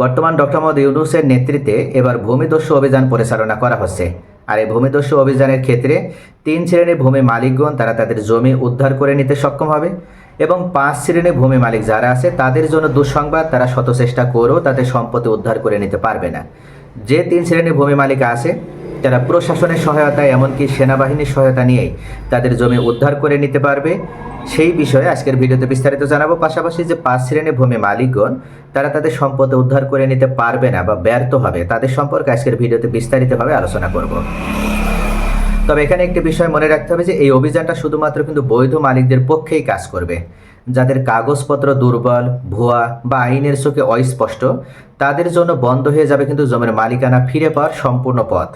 বর্তমান ডক্টর মোহাম্মদ ইউনুসের নেতৃত্বে এবার ভূমিদস্যু অভিযান পরিচালনা করা হচ্ছে। আর এই ভূমিদস্যু অভিযানের ক্ষেত্রে তিন শ্রেণির ভূমি মালিকগণ তারা তাদের জমি উদ্ধার করে নিতে সক্ষম হবে এবং পাঁচ শ্রেণির ভূমি মালিক যারা আছে তাদের জন্য দুঃসংবাদ, তারা শত চেষ্টা করেও তাদের সম্পত্তি উদ্ধার করে নিতে পারবে না। যে তিন শ্রেণির ভূমি মালিক আছে তারা প্রশাসনের সহায়তায় এমনকি সেনাবাহিনীর সহায়তা নিয়েই তাদের জমি উদ্ধার করে নিতে পারবে, সেই বিষয়ে আজকের ভিডিওতে বিস্তারিত জানাব। পাশাপাশি যে পাঁচ শ্রেণির ভূমি মালিকগণ, তারা তাদের সম্পদ উদ্ধার করে নিতে পারবে না বা ব্যর্থ হবে, তাদের সম্পর্কে আজকের ভিডিওতে বিস্তারিতভাবে আলোচনা করব। তবে এখানে একটি বিষয় মনে রাখতে হবে যে, এই অভিযানটা শুধুমাত্র কিন্তু বৈধ মালিকদের পক্ষেই কাজ করবে। যাদের কাগজপত্র দুর্বল, ভুয়া বা আইনের চোখে অস্পষ্ট, তাদের জন্য বন্ধ হয়ে যাবে কিন্তু জমির মালিকানা ফিরে পাওয়ার সম্পূর্ণ পথ।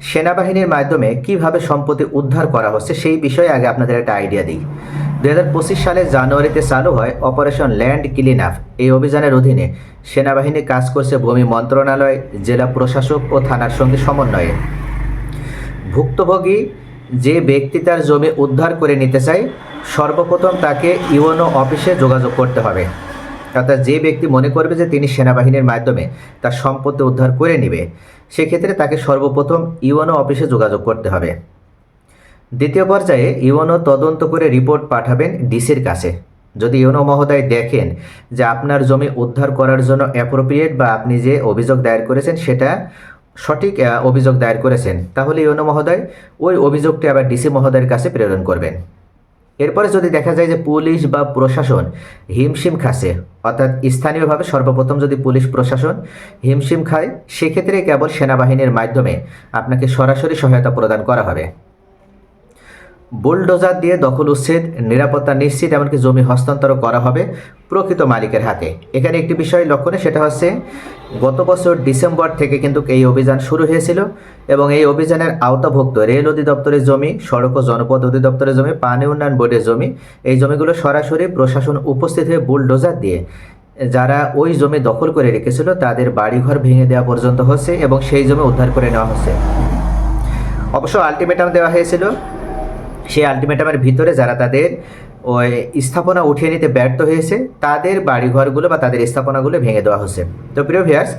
সেনাবাহিনীর মাধ্যমে কীভাবে সম্পত্তি উদ্ধার করা হচ্ছে সেই বিষয়ে আগে আপনাদের একটা আইডিয়া দিই। দু হাজার পঁচিশ সালের জানুয়ারিতে চালু হয় অপারেশন ল্যান্ড ক্লিন আপ এই অভিযানের অধীনে সেনাবাহিনী কাজ করছে ভূমি মন্ত্রণালয়, জেলা প্রশাসক ও থানার সঙ্গে সমন্বয়ে। ভুক্তভোগী যে ব্যক্তি তার জমি উদ্ধার করে নিতে চায়, সর্বপ্রথম তাকে ইউএনও অফিসে যোগাযোগ করতে হবে। অর্থাৎ যে ব্যক্তি মনে করবে যে তিনি সেনাবাহিনীর মাধ্যমে তার সম্পত্তি উদ্ধার করে নেবে সেক্ষেত্রে তাকে সর্বপ্রথম ইউএনও অফিসে যোগাযোগ করতে হবে। দ্বিতীয় পর্যায়ে ইউএনও তদন্ত করে রিপোর্ট পাঠাবেন ডিসির কাছে। যদি ইউনো মহোদয় দেখেন যে আপনার জমি উদ্ধার করার জন্য অ্যাপ্রোপ্রিয়েট বা আপনি যে অভিযোগ দায়ের করেছেন সেটা সঠিক অভিযোগ দায়ের করেছেন, তাহলে ইউনো মহোদয় ওই অভিযোগটি আবার ডিসি মহোদয়ের কাছে প্রেরণ করবেন। এরপরে যদি দেখা যায় যে পুলিশ বা প্রশাসন হিমশিম খাসে অর্থাৎ স্থানীয়ভাবে সর্বপ্রথম যদি পুলিশ প্রশাসন হিমশিম খায়, সেক্ষেত্রে কেবল সেনাবাহিনীর মাধ্যমে আপনাকে সরাসরি সহায়তা প্রদান করা হবে। বুলডোজার দিয়ে দখল উচ্ছেদ নিরাপত্তা নিশ্চিত, এমনকি জমি হস্তান্তর করা হবে প্রকৃত মালিকের হাতে। এখানে একটি বিষয় লক্ষণে সেটা হচ্ছে গত বছর ডিসেম্বর থেকে কিন্তু এই অভিযান শুরু হয়েছিল এবং এই অভিযানের আওতাভুক্ত রেল অধিদপ্তরের জমি, সড়ক ও জনপদ অধিদপ্তরের জমি, পানি উন্নয়ন বোর্ডের জমি, এই জমিগুলো সরাসরি প্রশাসন উপস্থিত হয়ে বুলডোজার দিয়ে যারা ওই জমি দখল করে রেখেছিল, তাদের বাড়িঘর ভেঙে দেওয়া পর্যন্ত হচ্ছে এবং সেই জমি উদ্ধার করে নেওয়া হচ্ছে। অবশ্য আলটিমেটাম দেওয়া হয়েছিল সেই আলটিমেটামের ভিতরে যারা তাদের ওই স্থাপনা উঠিয়ে নিতে ব্যর্থ হয়েছে, তাদের বাড়িঘরগুলো বা তাদের স্থাপনাগুলো ভেঙে দেওয়া হয়েছে। তো প্রিয় ভিয়ার্স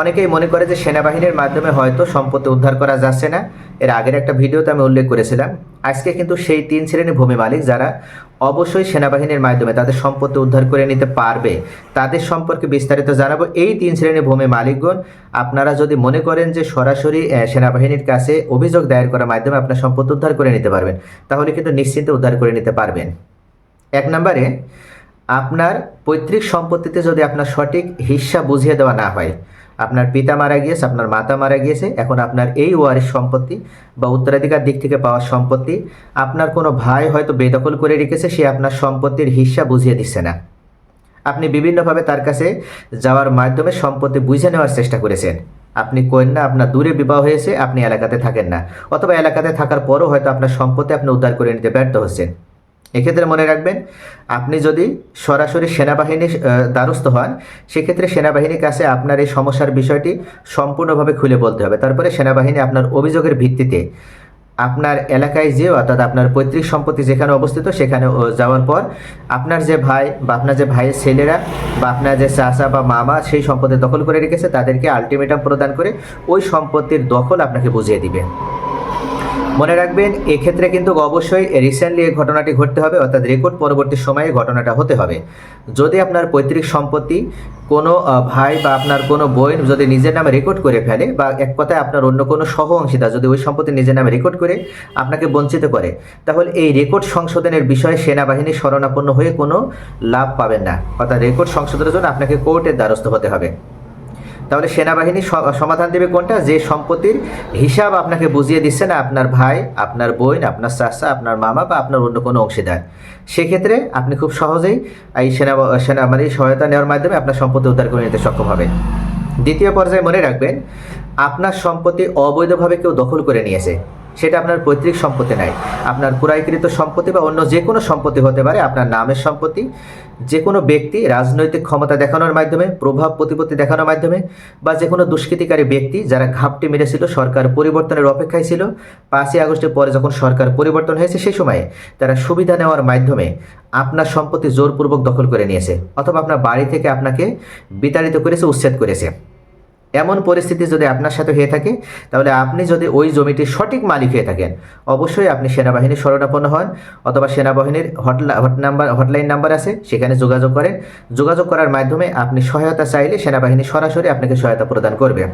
অনেকেই মনে করে যে সেনাবাহিনীর মাধ্যমে হয়তো সম্পত্তি উদ্ধার করা যাচ্ছে না। এর আগের একটা ভিডিওতে আমি উল্লেখ করেছিলাম। আজকে কিন্তু সেই তিন শ্রেণির ভূমি মালিক যারা অবশ্যই সেনাবাহিনীর মাধ্যমে তাদের সম্পত্তি উদ্ধার করে নিতে পারবে। তাদের সম্পর্কে বিস্তারিত জানাব। এই তিন শ্রেণির ভূমি মালিকগণ, আপনারা যদি মনে করেন যে সরাসরি সেনাবাহিনীর কাছে অভিযোগ দায়ের করার মাধ্যমে আপনার সম্পত্তি উদ্ধার করে নিতে পারবেন, তাহলে কিন্তু নিশ্চিন্তে উদ্ধার করে নিতে পারবেন। এক নম্বরে, আপনার পৈতৃক সম্পত্তিতে যদি আপনার সঠিক হিস্সা বুঝিয়ে দেওয়া না হয় আপনার পিতা মারা গিয়েছে, আপনার মাতা মারা গিয়েছে, এখন আপনার এই ওয়ারিশ সম্পত্তি বা উত্তরাধিকার দিক থেকে পাওয়া সম্পত্তি আপনার কোনো ভাই হয়তো বেদখল করে রেখেছে, সে আপনার সম্পত্তির হিস্সা বুঝিয়ে দিচ্ছে না। আপনি বিভিন্নভাবে তার কাছে যাওয়ার মাধ্যমে সম্পত্তি বুঝে নেওয়ার চেষ্টা করেছেন। আপনি কন্যা, আপনার দূরে বিবাহ হয়েছে, আপনি এলাকাতে থাকেন না। অথবা এলাকাতে থাকার পরও হয়তো আপনার সম্পত্তি আপনি উদ্ধার করে নিতে ব্যর্থ হচ্ছেন। এক্ষেত্রে মনে রাখবেন, আপনি যদি সরাসরি সেনাবাহিনীর দ্বারস্থ হন, সেক্ষেত্রে সেনাবাহিনীর কাছে আপনার এই সমস্যার বিষয়টি সম্পূর্ণভাবে খুলে বলতে হবে। তারপরে সেনাবাহিনী আপনার অভিযোগের ভিত্তিতে আপনার এলাকায় যে, অর্থাৎ আপনার পৈতৃক সম্পত্তি যেখানে অবস্থিত, সেখানে যাওয়ার পর আপনার যে ভাই বা আপনার যে ভাইয়ের ছেলেরা বা আপনার যে চাচা বা মামা সেই সম্পত্তি দখল করে রেখেছে, তাদেরকে আলটিমেটাম প্রদান করে ওই সম্পত্তির দখল আপনাকে বুঝিয়ে দিবে। মনে রাখবেন, এক্ষেত্রে কিন্তু অবশ্যই রিসেন্টলি এই ঘটনাটি ঘটতে হবে, অর্থাৎ রেকর্ড পরবর্তী সময়ে ঘটনাটা হতে হবে। যদি আপনার পৈতৃক সম্পত্তি কোনো ভাই বা আপনার কোনো বোন যদি নিজের নামে রেকর্ড করে ফেলে বা এক কথায় আপনার অন্য কোনো সহ অংশীদার যদি ওই সম্পত্তি নিজের নামে রেকর্ড করে, আপনাকে বঞ্চিত করে, তাহলে এই রেকর্ড সংশোধনের বিষয়ে সেনাবাহিনী শরণাপন্ন হয়ে কোনো লাভ পাবেন না। অর্থাৎ রেকর্ড সংশোধনের জন্য আপনাকে কোর্টের দ্বারস্থ হতে হবে। তাহলে সেনাবাহিনী সমাধান দেবে কোনটা? যে সম্পত্তির হিসাব আপনাকে বুঝিয়ে দিচ্ছে না, আপনার ভাই, আপনার বোন, আপনার চাষা আপনার মামা বা আপনার অন্য কোনো অংশীদার। সেক্ষেত্রে আপনি খুব সহজেই এই সেনা সেনা মানে সহায়তা নেওয়ার মাধ্যমে আপনার সম্পত্তি উদ্ধার করে নিতে সক্ষম হবেন। দ্বিতীয় পর্যায়ে মনে রাখবেন, আপনার সম্পত্তি অবৈধভাবে কেউ দখল করে নিয়েছে। সেটা আপনার পৈতৃক সম্পত্তি নাই। আপনার ক্রয়কৃত সম্পত্তি বা অন্য যে কোনো সম্পত্তি হতে পারে, আপনার নামের সম্পত্তি, যে কোনো ব্যক্তি রাজনৈতিক ক্ষমতা দেখানোর মাধ্যমে, প্রভাব প্রতিপত্তি দেখানোর মাধ্যমে, বা যে কোনো দুষ্কৃতিকারী ব্যক্তি যারা ঘাপটি মেরেছিল, সরকার পরিবর্তনের অপেক্ষায় ছিল, পাঁচই আগস্টের পরে যখন সরকার পরিবর্তন হয়েছে সেই সময়ে তারা সুবিধা নেওয়ার মাধ্যমে আপনার সম্পত্তি জোরপূর্বক দখল করে নিয়েছে, অথবা আপনার বাড়ি থেকে আপনাকে বিতাড়িত করেছে, উচ্ছেদ করেছে। এমন পরিস্থিতি যদি আপনার সাথে হয়ে থাকে, তাহলে আপনি যদি ওই জমিটির সঠিক মালিক হয়ে থাকেন, অবশ্যই আপনি সেনাবাহিনীর শরণাপন্ন হন অথবা সেনাবাহিনীর হটলা, হট নাম্বার, হটলাইন নাম্বার আছে, সেখানে যোগাযোগ করেন। যোগাযোগ করার মাধ্যমে আপনি সহায়তা চাইলে সেনাবাহিনী সরাসরি আপনাকে সহায়তা প্রদান করবে।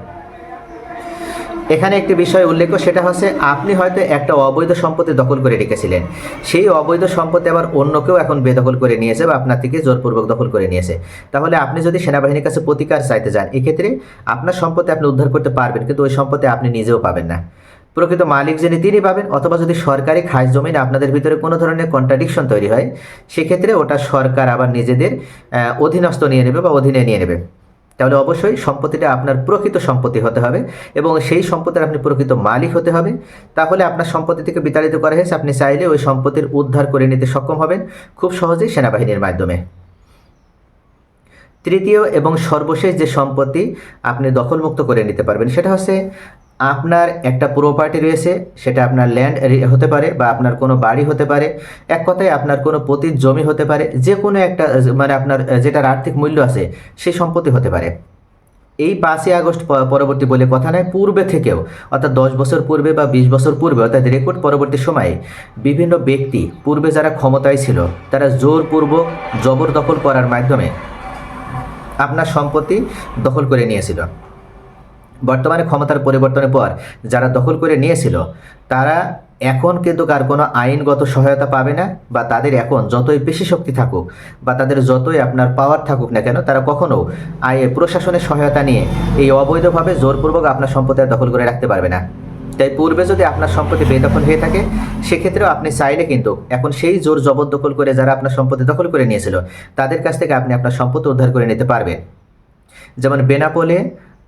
এখানে একটি বিষয় উল্লেখ, সেটা হচ্ছে আপনি হয়তো একটা অবৈধ সম্পত্তি দখল করে রেখেছিলেন। সেই অবৈধ সম্পত্তি আবার অন্য কেউ এখন বেদখল করে নিয়েছে বা আপনার থেকে জোরপূর্বক দখল করে নিয়েছে। তাহলে আপনি যদি সেনাবাহিনীর কাছে প্রতিকার চাইতে যান, এক্ষেত্রে আপনার সম্পত্তি আপনি উদ্ধার করতে পারবেন, কিন্তু ওই সম্পত্তি আপনি নিজেও পাবেন না। প্রকৃত মালিক যিনি, তিনি পাবেন, অথবা যদি সরকারি খাস জমিন আপনাদের ভিতরে কোনো ধরনের কন্ট্রাডিকশন তৈরি হয়, সেক্ষেত্রে ওটা সরকার আবার নিজেদের অধীনস্থ নিয়ে নেবে বা অধীনে নিয়ে নেবে। তাহলে অবশ্যই সম্পত্তিটা আপনার প্রকৃত সম্পত্তি হতে হবে এবং সেই সম্পত্তির আপনি প্রকৃত মালিক হতে হবে। তাহলে আপনার সম্পত্তি থেকে বিতাড়িত করা হয়েছে, আপনি চাইলে ওই সম্পত্তির উদ্ধার করে নিতে সক্ষম হবেন খুব সহজেই সেনাবাহিনীর মাধ্যমে। তৃতীয় এবং সর্বশেষ যে সম্পত্তি আপনি দখলমুক্ত করে নিতে পারবেন সেটা হচ্ছে আপনার একটা প্রপার্টি রয়েছে, সেটা আপনার ল্যান্ড হতে পারে বা আপনার কোনো বাড়ি হতে পারে। এক কথায় আপনার কোনো পতিত জমি হতে পারে, যে কোনো একটা মানে আপনার, যেটার আর্থিক মূল্য আছে সেই সম্পত্তি হতে পারে। এই পাঁচই আগস্ট পরবর্তী বলে কথা নয় পূর্বে থেকেও, অর্থাৎ দশ বছর পূর্বে বা বিশ বছর পূর্বে, অর্থাৎ রেকর্ড পরবর্তী সময়ে, বিভিন্ন ব্যক্তি, পূর্বে যারা ক্ষমতায় ছিল, তারা জোরপূর্বক জবরদখল করার মাধ্যমে আপনার সম্পত্তি দখল করে নিয়েছিল। বর্তমানে ক্ষমতার পরিবর্তনের পর যারা দখল করে নিয়েছিল, তারা এখন কিন্তু কার কোনো আইনগত সহায়তা পাবে না বা তাদের এখন যতই বেশি শক্তি থাকুক বা তাদের যতই আপনার পাওয়ার থাকুক না কেন, তারা কখনো আই প্রশাসনের সহায়তা নিয়ে এই অবৈধভাবে জোরপূর্বক আপনার সম্পত্তি দখল করে রাখতে পারবে না। তাই পূর্বে যদি আপনার সম্পত্তি বেদখল হয়ে থাকে, সেক্ষেত্রেও আপনি চাইলে কিন্তু এখন সেই জোর জবরদখল করে যারা আপনার সম্পত্তি দখল করে নিয়েছিল, তাদের কাছ থেকে আপনি আপনার সম্পত্তি উদ্ধার করে নিতে পারবেন। যেমন বেনাপোলে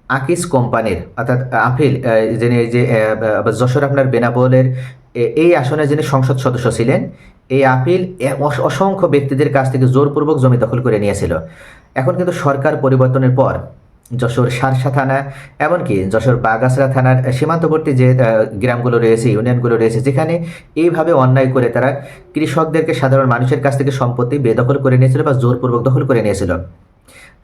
আকিস কোম্পানির, অর্থাৎ আফিল যিনি যে যশোর আপনার বেনাপোলের এই আসনে যিনি সংসদ সদস্য ছিলেন, এই আপিল অস- অসংখ্য ব্যক্তিদের কাছ থেকে জোরপূর্বক জমি দখল করে নিয়েছিল। এখন কিন্তু সরকার পরিবর্তনের পর যশোর সারসা থানা, এমনকি যশোর বাগাসরা থানার সীমান্তবর্তী যে গ্রামগুলো রয়েছে, ইউনিয়নগুলো রয়েছে, যেখানে এইভাবে অন্যায় করে তারা কৃষকদেরকে সাধারণ মানুষের কাছ থেকে সম্পত্তি বেদখল করে নিয়েছিল বা জোরপূর্বক দখল করে নিয়েছিল।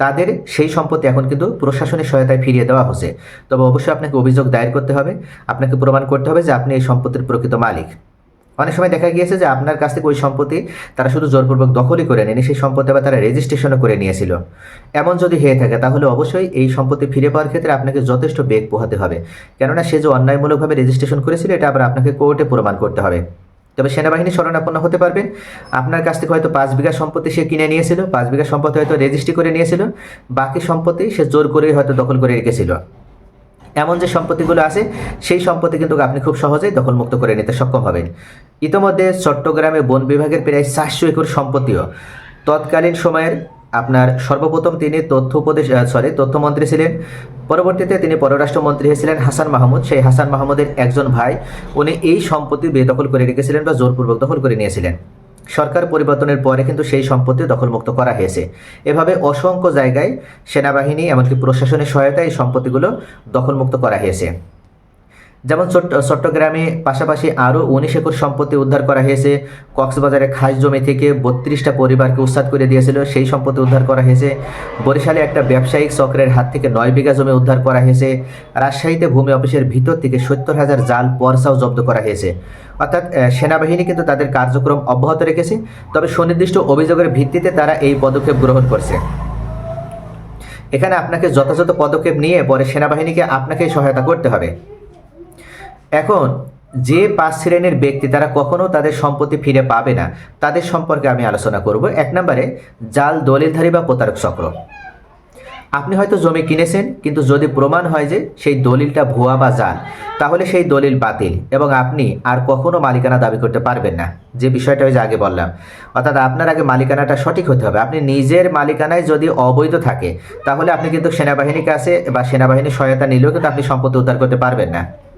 তাদের সেই সম্পত্তি এখন কিন্তু প্রশাসনের সহায়তায় ফিরিয়ে দেওয়া হচ্ছে। তবে অবশ্যই আপনাকে অভিযোগ দায়ের করতে হবে, আপনাকে প্রমাণ করতে হবে যে আপনি এই সম্পত্তির প্রকৃত মালিক। অনেক সময় দেখা গিয়েছে যে আপনার কাছ থেকে ওই সম্পত্তি তারা শুধু জোরপূর্বক দখলই করে নেয়নি, সেই সম্পত্তি আবার তারা রেজিস্ট্রেশনও করে নিয়েছিল। এমন যদি হয়ে থাকে, তাহলে অবশ্যই এই সম্পত্তি ফিরে পাওয়ার ক্ষেত্রে আপনাকে যথেষ্ট বেগ পোহাতে হবে। কেননা সে যে অন্যায়মূলকভাবে রেজিস্ট্রেশন করেছিল, এটা আবার আপনাকে কোর্টে প্রমাণ করতে হবে। তবে সেনাবাহিনী শরণাপন্ন হতে পারবেন। আপনার কাছ থেকে হয়তো পাঁচ বিঘা সম্পত্তি সে কিনে নিয়েছিল, পাঁচ বিঘা সম্পত্তি হয়তো রেজিস্ট্রি করে নিয়েছিল, বাকি সম্পত্তি সে জোর করে হয়তো দখল করে রেখেছিল। এমন যে সম্পত্তিগুলো আছে, সেই সম্পত্তি কিন্তু আপনি খুব সহজেই দখলমুক্ত করে নিতে সক্ষম হবেন। ইতোমধ্যে চট্টগ্রামে বন বিভাগের প্রায় চারশো একর সম্পত্তিও তৎকালীন সময়ের আপনার সর্বপ্রথম তিনি তথ্য উপদেশ সরি তথ্যমন্ত্রী ছিলেন। পরবর্তীতে তিনি পররাষ্ট্রমন্ত্রী হয়েছিলেন হাসান মাহমুদ। সেই হাসান মাহমুদের একজন ভাই, উনি এই সম্পত্তি বেদখল করে রেখেছিলেন বা জোরপূর্বক দখল করে নিয়েছিলেন। সরকার পরিবর্তনের পরে কিন্তু সেই সম্পত্তি দখলমুক্ত করা হয়েছে। এভাবে অসংখ্য জায়গায় সেনাবাহিনী, এমনকি প্রশাসনের সহায়তায় এই সম্পত্তিগুলো দখলমুক্ত করা হয়েছে। যেমন চট্ট চট্টগ্রামে পাশাপাশি আরও উনিশ একর সম্পত্তি উদ্ধার করা হয়েছে। কক্সবাজারে খাস জমি থেকে বত্রিশটা পরিবারকে উচ্ছেদ করে দিয়েছিল। সেই সম্পত্তি উদ্ধার করা হয়েছে। বরিশালে একটা ব্যবসায়িক চক্রের হাত থেকে নয় বিঘা জমি উদ্ধার করা হয়েছে। রাজশাহীতে ভূমি অফিসের ভিতর থেকে সত্তর হাজার জাল পরসাও জব্দ করা হয়েছে। অর্থাৎ সেনাবাহিনী কিন্তু তাদের কার্যক্রম অব্যাহত রেখেছে। তবে সুনির্দিষ্ট অভিযোগের ভিত্তিতে তারা এই পদক্ষেপ গ্রহণ করছে। এখানে আপনাকে যথাযথ পদক্ষেপ নিয়ে পরে সেনাবাহিনীকে আপনাকে সহায়তা করতে হবে। এখন যে পাঁচ শ্রেণির ব্যক্তি, তারা কখনো তাদের সম্পত্তি ফিরে পাবে না। তাদের সম্পর্কে আমি আলোচনা করব। এক নম্বরে, জাল, দলিলধারী বা প্রতারক চক্র। আপনি হয়তো জমি কিনেছেন, কিন্তু যদি প্রমাণ হয় যে সেই দলিলটা ভুয়া বা জাল, তাহলে সেই দলিল বাতিল এবং আপনি আর কখনো মালিকানা দাবি করতে পারবেন না। যে বিষয়টা ওই যে আগে বললাম। অর্থাৎ আপনার আগে মালিকানাটা সঠিক হতে হবে। আপনি নিজের মালিকানায় যদি অবৈধ থাকে, তাহলে আপনি কিন্তু সেনাবাহিনীর কাছে বা সেনাবাহিনীর সহায়তা নিলেও কিন্তু আপনি সম্পত্তি উদ্ধার করতে পারবেন না।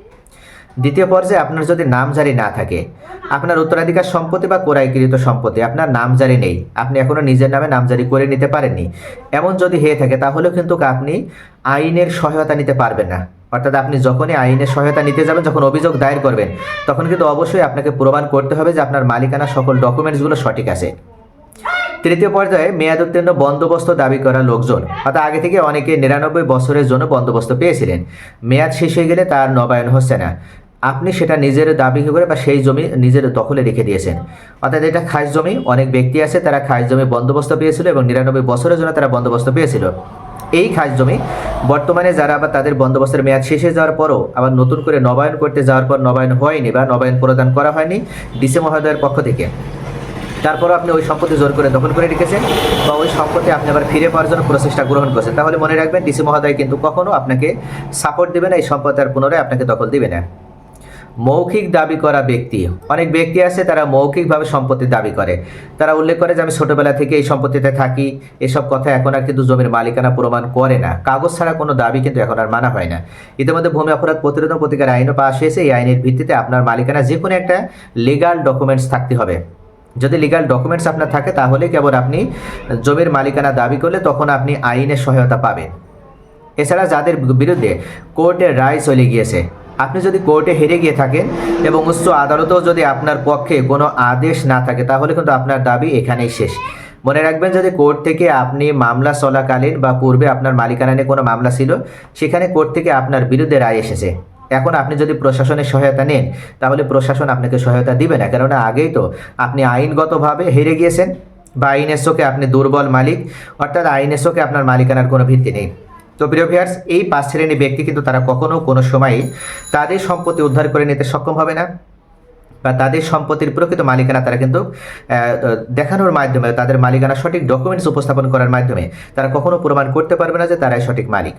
দ্বিতীয় পর্যায়ে আপনার যদি নামজারি না থাকে, আপনার উত্তরাধিকার সম্পত্তি বা ক্রয়কৃত সম্পত্তি, আপনার নামজারি নেই। আপনি এখনও নিজের নামে নামজারি করে নিতে পারেননি। এমন যদি হয়ে থাকে তাহলেও কিন্তু আপনি আইনের সহায়তা নিতে পারবেন না। অর্থাৎ আপনি যখনই আইনের সহায়তা নিতে যাবেন, যখন অভিযোগ দায়ের করবেন, তখন কিন্তু অবশ্যই আপনাকে প্রমাণ করতে হবে যে আপনার মালিকানা সকল ডকুমেন্টসগুলো সঠিক আছে। তৃতীয় পর্যায়ে মেয়াদ উত্তীর্ণ বন্দোবস্ত দাবি করা লোকজন। অর্থাৎ আগে থেকে অনেকে নিরানব্বই বছরের জন্য বন্দোবস্ত পেয়েছিলেন। মেয়াদ শেষ হয়ে গেলে তার নবায়ন হচ্ছে না। আপনি সেটা নিজের দাবি করে বা সেই জমি নিজের দখলে রেখে দিয়েছেন। অর্থাৎ এটা খাস জমি, অনেক ব্যক্তি আছে তারা খাস জমি বন্দোবস্ত পেয়েছিল এবং নিরানব্বই বছরের জন্য তারা বন্দোবস্ত পেয়েছিল। এই খাস জমি বর্তমানে যারা আবার তাদের বন্দোবস্তের মেয়াদ শেষে যাওয়ার পরও আবার নতুন করে নবায়ন করতে যাওয়ার পর নবায়ন হয়নি বা নবায়ন প্রদান করা হয়নি ডিসি মহোদয়ের পক্ষ থেকে। তারপরও আপনি ওই সম্পত্তি জোর করে দখল করে রেখেছেন বা ওই সম্পত্তি আপনি আবার ফিরে পাওয়ার জন্য প্রচেষ্টা গ্রহণ করছেন। তাহলে মনে রাখবেন, ডিসি মহোদয় কিন্তু কখনো আপনাকে সাপোর্ট দেবে না, এই সম্পত্তি আর পুনরায় আপনাকে দখল দিবে না। মৌখিক দাবি করা ব্যক্তি। অনেক ব্যক্তি আছে তারা মৌখিকভাবে সম্পত্তি দাবি করে। তারা উল্লেখ করে যে, আমি ছোটবেলা থেকে এই সম্পত্তিতে থাকি। এসব কথা এখন আর কিন্তু জমির মালিকানা প্রমাণ করে না। কাগজ ছাড়া কোনো দাবি কিন্তু এখন আর মানা হয় না। ইতিমধ্যে ভূমি অপরাধ প্রতিরোধ প্রতিকার আইনও পাশ হয়েছে। এই আইনের ভিত্তিতে আপনার মালিকানা যে কোনো একটা লিগাল ডকুমেন্টস থাকতে হবে। যদি লিগাল ডকুমেন্টস আপনার থাকে, তাহলে কেবল আপনি জমির মালিকানা দাবি করলে তখন আপনি আইনের সহায়তা পাবেন। এছাড়া যাদের বিরুদ্ধে কোর্টের রায় চলে গিয়েছে আপনি যদি কোর্টে হেরে গিয়ে থাকেন এবং উচ্চ আদালতেও যদি আপনার পক্ষে কোনো আদেশ না থাকে, তাহলে কিন্তু আপনার দাবি এখানেই শেষ। মনে রাখবেন, যদি কোর্ট থেকে আপনি মামলা চলাকালীন বা পূর্বে আপনার মালিকানা নিয়ে কোনো মামলা ছিল, সেখানে কোর্ট থেকে আপনার বিরুদ্ধে রায় এসেছে। এখন আপনি যদি প্রশাসনের সহায়তা নেন, তাহলে প্রশাসন আপনাকে সহায়তা দিবে না। কেননা আগেই তো আপনি আইনগতভাবে হেরে গিয়েছেন বা আইনের আপনি দুর্বল মালিক, অর্থাৎ আইনের আপনার মালিকানার কোনো ভিত্তি নেই। তো প্রিয় ভিয়ার্স এই পাঁচ শ্রেণি ব্যক্তি কিন্তু তারা কখনো কোনো সময় তাদের সম্পত্তি উদ্ধার করে নিতে সক্ষম হবে না বা তাদের সম্পত্তির প্রকৃত মালিকানা তারা কিন্তু দেখানোর মাধ্যমে, তাদের মালিকানা সঠিক ডকুমেন্টস উপস্থাপন করার মাধ্যমে তারা কখনো প্রমাণ করতে পারবে না যে তারাই সঠিক মালিক।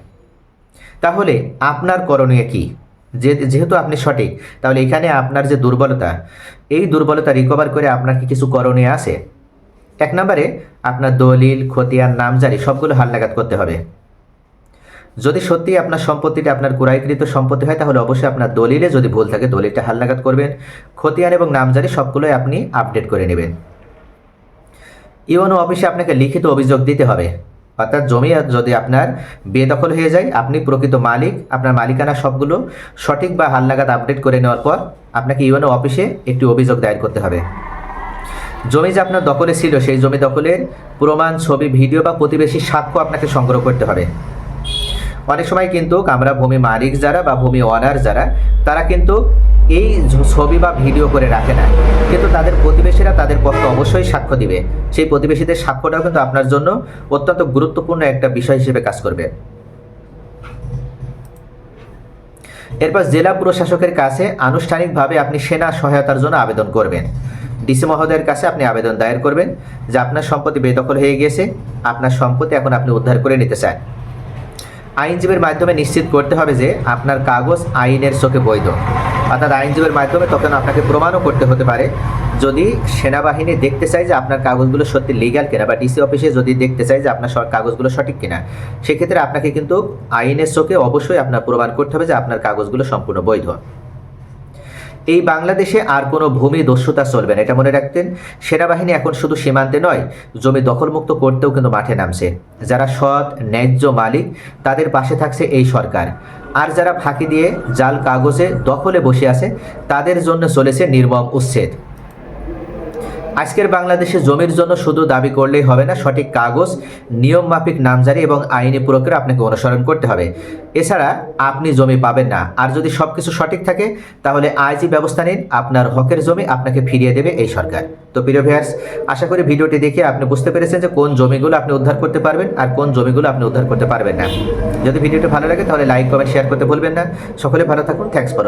তাহলে আপনার করণীয় কি? যে, যেহেতু আপনি সঠিক, তাহলে এখানে আপনার যে দুর্বলতা, এই দুর্বলতা রিকভার করে আপনার কি কিছু করণীয় আছে? এক নম্বরে আপনার দলিল, খতিয়ান, নামজারি সবগুলো হালনাগাদ করতে হবে। যদি সত্যি আপনার সম্পত্তিটা আপনার ক্রয়কৃত সম্পত্তি হয়, তাহলে অবশ্যই আপনার দলিলে যদি ভুল থাকে, দলিলটা হালনাগাদ করবেন। খতিয়ান এবং নামজারি সবগুলোই আপনি আপডেট করে নেবেন। ইউনো অফিসে আপনাকে লিখিত অভিযোগ দিতে হবে। অর্থাৎ জমি যদি আপনার বেদখল হয়ে যায়, আপনি প্রকৃত মালিক, আপনার মালিকানা সবগুলো সঠিক বা হালনাগাদ আপডেট করে নেওয়ার পর আপনাকে ইউনো অফিসে একটি অভিযোগ দায়ের করতে হবে। জমি যে আপনার দখলে ছিল, সেই জমি দখলের প্রমাণ, ছবি, ভিডিও বা প্রতিবেশী সাক্ষ্য আপনাকে সংগ্রহ করতে হবে। অনেক সময় কিন্তু আমরা ভূমি মালিক যারা বা ভূমি অনার যারা, তারা কিন্তু এই ছবি বা ভিডিও করে রাখে না। কিন্তু তাদের প্রতিবেশীরা তাদের পক্ষে অবশ্যই সাক্ষ্য দিবে। সেই প্রতিবেশীদের সাক্ষ্যটাও কিন্তু আপনার জন্য অত্যন্ত গুরুত্বপূর্ণ একটা বিষয় হিসেবে কাজ করবে। এরপর জেলা প্রশাসকের কাছে আনুষ্ঠানিকভাবে আপনি সেনা সহায়তার জন্য আবেদন করবেন। ডিসি মহোদয়ের কাছে আপনি আবেদন দায়ের করবেন যে আপনার সম্পত্তি বেদখল হয়ে গিয়েছে আপনার সম্পত্তি এখন আপনি উদ্ধার করে নিতে চান। আইনজীবীর মাধ্যমে নিশ্চিত করতে হবে যে আপনার কাগজ আইনের চোখে বৈধ। অর্থাৎ আইনজীবীর মাধ্যমে তখন আপনাকে প্রমাণও করতে হতে পারে। যদি সেনাবাহিনী দেখতে চায় যে আপনার কাগজগুলো সত্যি লিগাল কিনা বা ডিসি অফিসে যদি দেখতে চায় যে আপনার কাগজগুলো সঠিক কিনা, সেক্ষেত্রে আপনাকে কিন্তু আইনের চোখে অবশ্যই আপনার প্রমাণ করতে হবে যে আপনার কাগজগুলো সম্পূর্ণ বৈধ। এই বাংলাদেশে আর কোনো ভূমি দস্যুতা চলবে না। এটা মনে রাখতেন। সেনাবাহিনী এখন শুধু সীমান্তে নয়, জমি দখলমুক্ত করতেও কিন্তু মাঠে নামছে। যারা সৎ, ন্যায্য মালিক, তাদের পাশে থাকছে এই সরকার। আর যারা ফাঁকি দিয়ে জাল কাগজে দখলে বসে আছে, তাদের জন্য চলেছে নির্মম উচ্ছেদ। আজকের বাংলাদেশে জমির জন্য শুধু দাবি করলেই হবে না, সঠিক কাগজ, নিয়ম মাফিক নামজারি এবং আইনি প্রক্রিয়া আপনাকে অনুসরণ করতে হবে। এছাড়া আপনি জমি পাবেন না। আর যদি সব কিছু সঠিক থাকে, তাহলে আইজি ব্যবস্থা নিন। আপনার হকের জমি আপনাকে ফিরিয়ে দেবে এই সরকার। তো প্রিয় ভিয়ার্স আশা করি ভিডিওটি দেখে আপনি বুঝতে পেরেছেন যে কোন জমিগুলো আপনি উদ্ধার করতে পারবেন আর কোন জমিগুলো আপনি উদ্ধার করতে পারবেন না। যদি ভিডিওটি ভালো লাগে, তাহলে লাইক, কমেন্ট, শেয়ার করতে ভুলবেন না। সকলে ভালো থাকুন। Thanks for